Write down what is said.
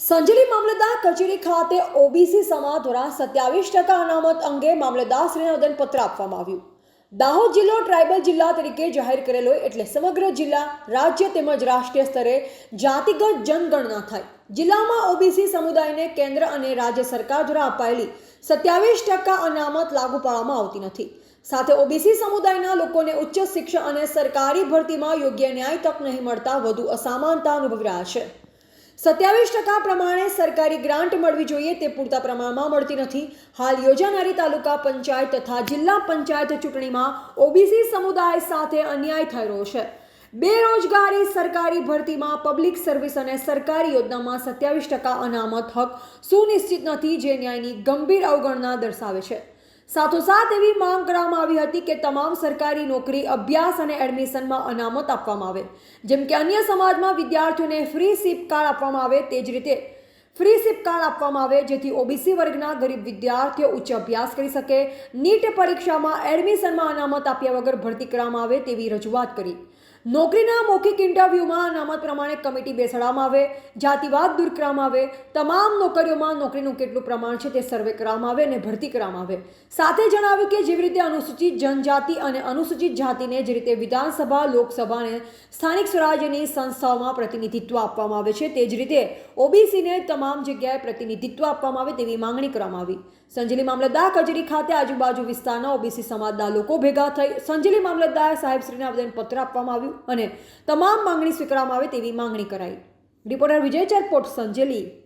સંજલી મામલતદાર કચેરી ખાતે ઓબીસી સમાજ દ્વારા સત્યાવીસ ટકા અનામત અંગે મામલતદારશ્રીને આવેદનપત્ર આપવામાં આવ્યું. દાહોદ જિલ્લો ટ્રાઇબલ જિલ્લા તરીકે જાહેર કરેલો એટલે સમગ્ર જિલ્લા, રાજ્ય તેમજ રાષ્ટ્રીય સ્તરે જાતિગત જનગણના થાય. જિલ્લામાં ઓબીસી સમુદાયને કેન્દ્ર અને રાજ્ય સરકાર દ્વારા અપાયેલી સત્યાવીસ ટકા અનામત લાગુ પાડવામાં આવતી નથી. સાથે ઓબીસી સમુદાયના લોકોને ઉચ્ચ શિક્ષણ અને સરકારી ભરતીમાં યોગ્ય ન્યાય તક નહીં મળતા વધુ અસમાનતા અનુભવી રહ્યા છે. સત્યાવીસ ટકા પ્રમાણે સરકારી ગ્રાન્ટ મળવી જોઈએ તે પૂરતા પ્રમાણમાં મળતી નથી. હાલ યોજાનારી તાલુકા પંચાયત તથા જિલ્લા પંચાયત ચૂંટણીમાં ઓબીસી સમુદાય સાથે અન્યાય રહ્યો છે. બેરોજગારી, સરકારી ભરતીમાં પબ્લિક સર્વિસ અને સરકારી યોજનામાં સત્યાવીસ ટકા અનામત હક સુનિશ્ચિત નથી, જે ન્યાયની ગંભીર અવગણના દર્શાવે છે. સાથોસાથ એવી માંગ કરવામાં આવી હતી કે તમામ સરકારી નોકરી, અભ્યાસ અને એડમિશનમાં અનામત આપવામાં આવે. જેમ કે અન્ય સમાજમાં વિદ્યાર્થીઓને ફ્રી સિપ કાર્ડ આપવામાં આવે તે જ રીતે ફ્રી સિપ કાર્ડ આપવામાં આવે જેથી ઓબીસી વર્ગના ગરીબ વિદ્યાર્થીઓ ઉચ્ચ અભ્યાસ કરી શકે, નીટ પરીક્ષામાં એડમિશનમાં અનામત આપ્યા વગર ભરતી કરવામાં આવે તેવી રજૂઆત કરી. નોકરીના મૌખિક ઇન્ટરવ્યૂમાં અનામત પ્રમાણે કમિટી બેસાડવામાં આવે, જાતિવાદ દૂર કરવામાં આવે, તમામ નોકરીઓમાં નોકરીનું કેટલું પ્રમાણ છે તે સર્વે કરવામાં આવે અને ભરતી કરવામાં આવે. સાથે જણાવ્યું કે જેવી રીતે અનુસૂચિત જનજાતિ અને અનુસૂચિત જાતિને જે રીતે વિધાનસભા, લોકસભા અને સ્થાનિક સ્વરાજ્યની સંસ્થાઓમાં પ્રતિનિધિત્વ આપવામાં આવે છે, તે જ રીતે ઓબીસીને તમામ જગ્યાએ પ્રતિનિધિત્વ આપવામાં આવે તેવી માંગણી કરવામાં આવી. સંજલી મામલતદાર કચેરી ખાતે આજુબાજુ વિસ્તારના ઓબીસી સમાજના લોકો ભેગા થઈ સંજલી મામલતદાર સાહેબશ્રીને આવેદનપત્ર આપવામાં આવ્યું. અને તમામ માંગણી સ્વીકારવામાં આવે તેવી માંગણી કરાઈ. રિપોર્ટર વિજય ચરપોટ સંજલી.